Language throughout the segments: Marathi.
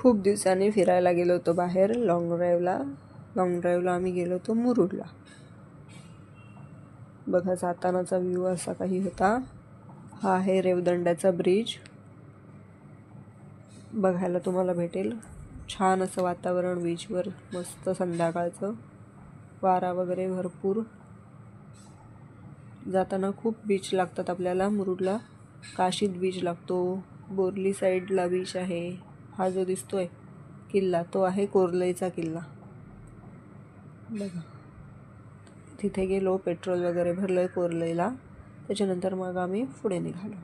खूप दिवसांनी फिरायला गेलो होतो बाहेर. लॉंग ड्राईव्हला लॉंग ड्राईव्हला आम्ही गेलो होतो मुरुडला. बघा जातानाचा व्ह्यू असा काही होता. हा आहे रेवदंड्याचा ब्रिज बघायला तुम्हाला भेटेल. छान असं वातावरण बीचवर मस्त संध्याकाळचं. वारा वगैरे भरपूर. जाताना खूप बीच लागतात आपल्याला मुरुडला. काशीद बीच लागतो. बोरली साईडला बीच आहे. हा जो दिसतोय किल्ला तो आहे कोरलईचा किल्ला. बघा. तिथे गेलो पेट्रोल वगैरे भरलं कोरलईला. त्याच्यानंतर मग आम्ही पुढे निघालो.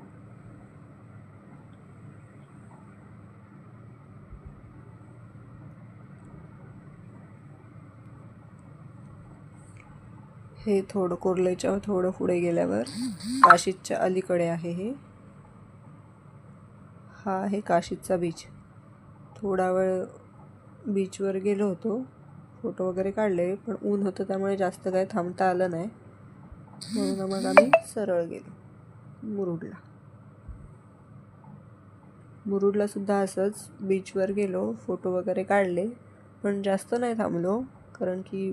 हे थोडं कोरलईच्या थोडं पुढे गेल्यावर काशीदच्या अलीकडे आहे हे. हा आहे काशीदचा बीच थोडा वेळ बीचवर गेलो होतो. फोटो वगैरे काढले पण ऊन होतं त्यामुळे जास्त काय थांबता आलं नाही. म्हणून मग आम्ही सरळ गेलो मुरुडला. मुरुडला सुद्धा असंच बीचवर गेलो फोटो वगैरे काढले पण जास्त नाही थांबलो कारण की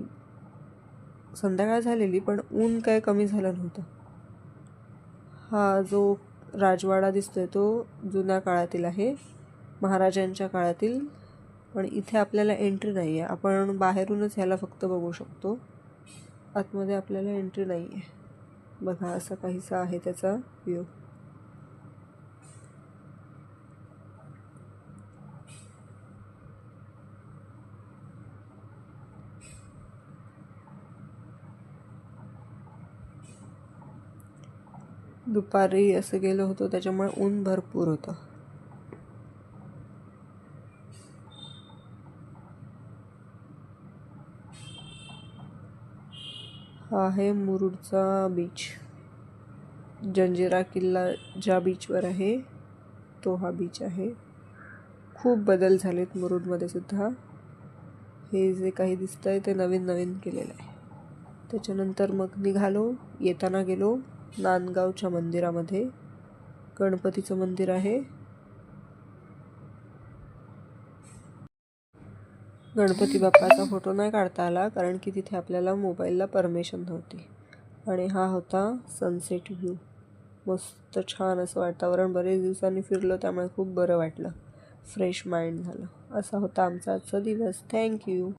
संध्याकाळ झालेली पण ऊन काय कमी झालं नव्हतं. हा जो राजवाडा दिसतोय तो जुन्या काळातील आहे. महाराजांच्या काळातील पण इथे आपल्याला एंट्री नाही आहे आपण बाहेरूनच ह्याला फक्त बघू शकतो. आतमध्ये आपल्याला एंट्री नाही आहे बघा असा काहीसा आहे त्याचा व्ह्यू दुपारी असं गेलो होतो त्याच्यामुळे ऊन भरपूर होतं हा आहे मुरुडचा बीच जंजिरा किल्ला ज्या बीचवर आहे तो हा बीच आहे. खूप बदल झालेत मुरुडमध्ये सुद्धा. हे जे काही दिसतं आहे ते नवीन नवीन केलेलं आहे. त्याच्यानंतर मग निघालो येताना गेलो नांदगावच्या मंदिरामध्ये. गणपतीचं मंदिर आहे. गणपती बाप्पाचा फोटो नाही काढता आला कारण की तिथे आपल्याला मोबाईलला परमिशन नव्हती. आणि हा होता सनसेट व्ह्यू. मस्त छान असं वातावरण बरेच दिवसांनी फिरलो त्यामुळे खूप बरं वाटलं. फ्रेश माइंड झालं. असा होता आमचा आजचा दिवस. थँक्यू